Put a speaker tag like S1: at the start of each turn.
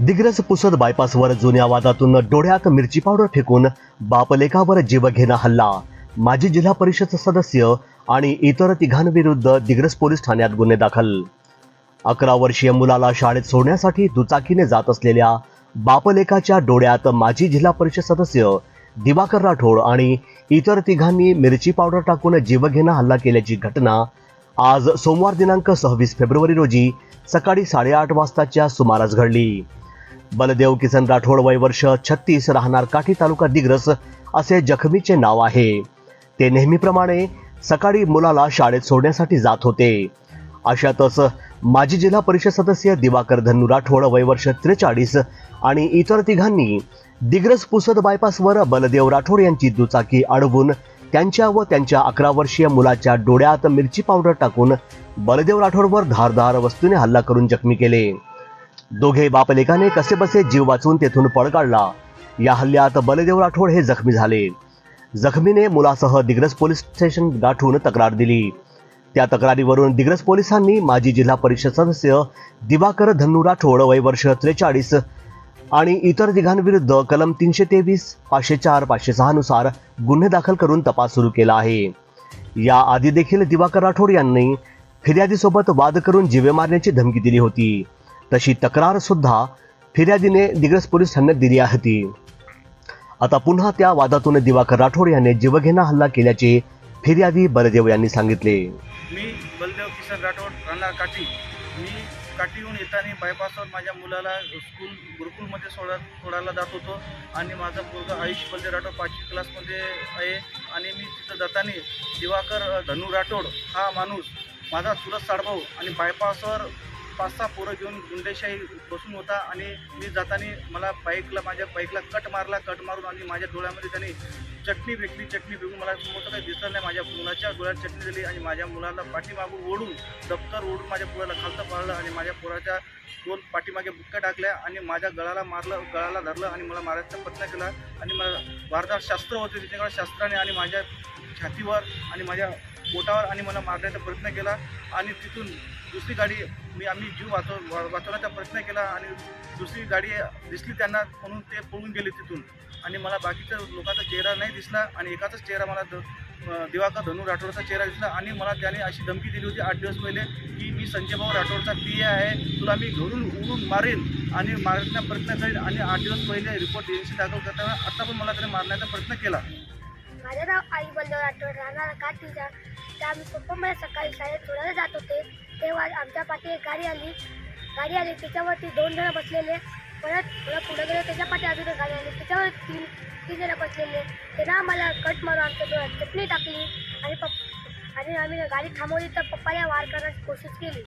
S1: दिग्रस पुसद बायपासवर जुन्या वादातून डोळ्यात मिरची पावडर फेकून बापलेखावर जीवघेणा हल्ला. माजी जिल्हा परिषद सदस्य आणि इतर तिघांविरुद्ध दिग्रस पोलीस ठाण्यात गुन्हे दाखल. अकरा वर्षीय मुलाला शाळेत सोडण्यासाठी दुचाकीने जात असलेल्या बापलेखाच्या डोळ्यात माजी जिल्हा परिषद सदस्य दिवाकर राठोड आणि इतर तिघांनी मिरची पावडर टाकून जीवघेणा हल्ला केल्याची घटना आज सोमवार दिनांक सव्वीस फेब्रुवारी रोजी सकाळी साडेआठ वाजताच्या सुमारास घडली. बलदेव किसन राठोड वय वर्ष छत्तीस राहणार काठी तालुका दिग्रस असे जखमीचे नाव आहे. ते नेहमीप्रमाणे सकाळी मुलाला शाळेत सोडण्यासाठी जात होते. अशातच माजी जिल्हा परिषद सदस्य दिवाकर धन्नू राठोड वय वर्ष त्रेचाळीस आणि इतर तिघांनी दिग्रस पुसद बायपासवर बलदेव राठोड यांची दुचाकी अडवून त्यांच्या व त्यांच्या अकरा वर्षीय मुलाच्या डोळ्यात मिरची पावडर टाकून बलदेव राठोडवर धारदार वस्तूने हल्ला करून जखमी केले. दोघे बापलेकाने कसेबसे जीव वाचून तेथून पळ काढला. या हल्ल्यात बलदेव राठोड हे जखमी झाले. जखमीने मुलासह दिग्रस पोलीस स्टेशन गाठून तक्रार दिली. त्या तक्रारीवरून दिग्रस पोलिसांनी माजी जिल्हा परिषद सदस्य दिवाकर धन्नू राठोड वय वर्ष त्रेचाळीस आणि इतर तिघांविरुद्ध कलम तीनशे तेवीस पाचशे चार पाचशे सहा नुसार गुन्हे दाखल करून तपास सुरू केला आहे. या आधी देखील दिवाकर राठोड यांनी फिर्यादीसोबत वाद करून जीवे मारण्याची धमकी दिली होती. तशी तक्रार सुद्धा फिर्यादीने दिग्रस पोलीस ठाण्यात दिली होती आता पुन्हा त्या वादातून दिवाकर राठोड यांनी जीवघेणा हल्ला केल्याचे फिर्यादी बलदेव यांनी सांगितले.
S2: मी बलदेव किसन राठोड राहणार काठी. मी काठीहून येताना बायपासवर माझ्या मुलाला स्कूल गुरुकुलमध्ये सोडा सोडायला जात होतो. आणि माझा मुलगा आयुष बलदेव राठोड पाचवी क्लासमध्ये आहे. आणि मी तिथं जाताना दिवाकर धनु राठोड हा माणूस माझा चुलत साडभाऊ आणि बायपासवर पाच सहा पोरं घेऊन गुंडेशाही बसून होता आणि मी जाताना मला बाईकला माझ्या बाईकला कट मारला कट मारून आणि माझ्या डोळ्यामध्ये त्याने चटणी फेकली चटणी फेकून मला समोरचं काही दिसलं नाही. माझ्या मुलाच्या डोळ्यात चटणी दिली आणि माझ्या मुलाला पाठीमागून ओढून दप्तर ओढून माझ्या पोराला खालतं पाळलं आणि माझ्या पोराच्या दोन पाठीमागे बुक्क्या टाकल्या आणि माझ्या गळाला मारलं गळाला धरलं आणि मला मारायचा प्रयत्न केला. आणि मला वारदार शास्त्र होते त्याच्याकडे शास्त्राने आणि माझ्या छातीवर आणि माझ्या पोटावर आणि मला मारण्याचा प्रयत्न केला आणि तिथून दुसरी गाडी मी आम्ही जीव वाचव वा- वाचवण्याचा प्रयत्न केला आणि दुसरी गाडी दिसली त्यांना म्हणून ते पळून गेले तिथून. आणि मला बाकीच्या लोकांचा चेहरा नाही दिसला आणि एकाचाच चेहरा मला द दिवाकर धनु राठोडचा चेहरा दिसला आणि मला त्याने अशी धमकी दिली होती आठ दिवस पहिले की मी संजयभाऊ राठोडचा पी आहे तुला मी घरून उडून मारेन आणि मारण्याचा प्रयत्न करेन आणि आठ दिवस पहिले रिपोर्ट एजन्सी दाखल करताना आता पण मला त्याने मारण्याचा प्रयत्न केला.
S3: माझं नाव आई बल्लव राठोड राहणार काठीचा तर आम्ही पप्पा सकाळी शाळेत सोडायला जात होते. तेव्हा आमच्या पाठी एक गाडी आली. गाडी आली. त्याच्यावरती दोन जण बसलेले. परत थोडं पुढे गेलो. त्याच्या पाठी अजून गाडी आली. त्याच्यावर तीन तीन जण बसलेले. त्यानं आम्हाला कट मारून आमच्या डोळ्यात चटणी टाकली. आणि पप आणि आम्ही गाडी थांबवली. तर पप्पाला वार करण्याची कोशिश केली.